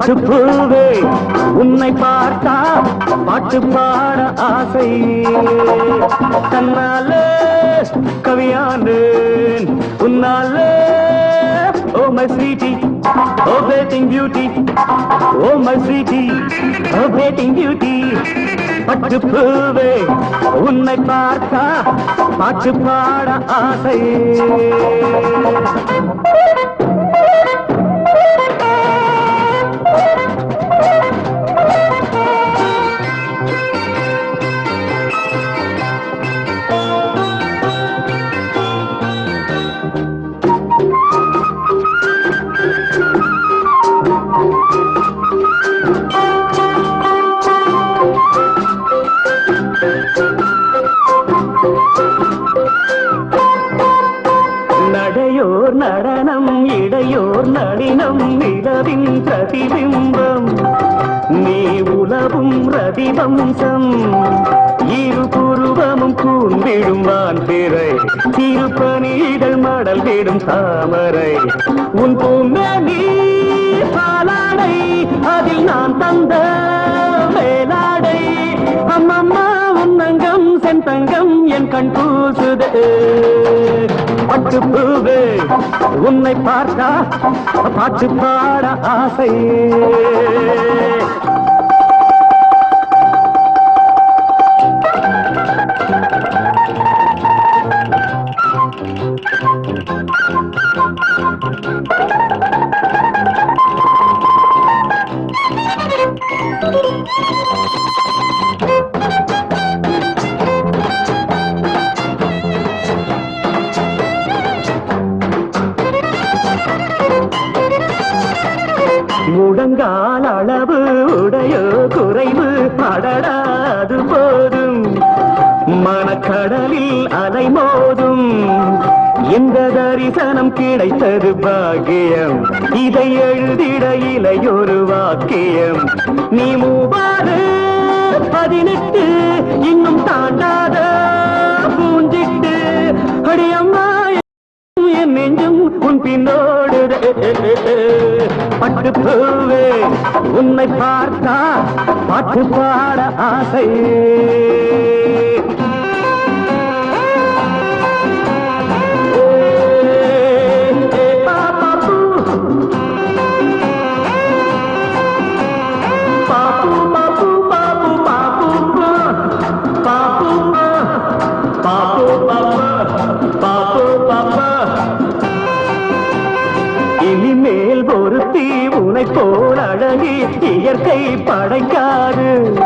பட்டு பூவே உன்னை பார்த்தா பாட்டு பாட ஆசை. தன்னாலே கவியானேன் உன்னாலே ஓ my sweetie oh batting beauty oh my sweetie oh batting beauty. பட்டு பூவே உன்னை பார்த்தா பாட்டு பாட ஆசை நடனம் இடையோர் நளினம் நிலவின் பிரதிபிம்பம். நீ உலவும் ரதிவம்சம். இரு புருவமும் கூம்பிடும் வான் பிறை. திருப்பணிகள் மடல் விடும் தாமரை. உன் பூங்கனி பாலாடை அதில் நான் தந்த வேலாடை அம்மம்மா உன் அங்கம் சென் தங்கம் என் கண் பூசுதே. பட்டு பூவே. உன்னை பார்த்தா பாட்டு பாட ஆசை முடங்கால் அளவு உடையோ குறைவு அடடாது போதும். மனக்கடலில் அலை மோதும். இந்த தரிசனம் கிடைத்தது பாக்கியம். இதை எழுதிட இலையொரு வாக்கியம். நீ மூவாறு பதினெட்டு இன்னும் தாண்டாத பூஞ்சிட்டு அடியம் நெஞ்சும் உன் பின்னோடு பட்டு பூவே உன்னை பார்த்தா பாட்டு பாட ஆசை உனை போல் அழகி இயற்கை படைக்காது.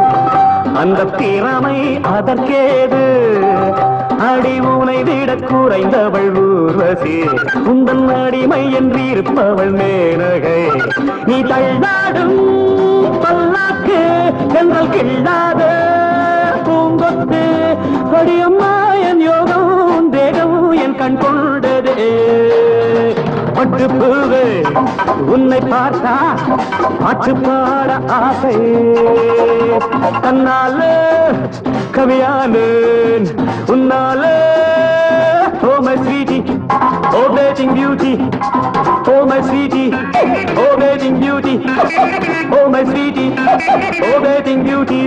அந்த திறமை அதற்கேது. அடி உனை விட குறைந்தவள் ஊர்வசி. உந்தன் அடிமை என்று இருப்பவள் மேனகை. நீ தள்ளாடும் பல்லாக்கு என்றால் கிள்ளாத பூங்கொத்து. அடியம்மா என் யோகம் தேகம் என் கண் கொண்டதே. பட்டு பூவே உன்னை பார்த்தா பாட்டு பாட ஆசை தன்னாலே கவியானேன் உன்னாலே ஓ my sweetie oh batting beauty oh my sweetie oh batting beauty oh my sweetie oh batting beauty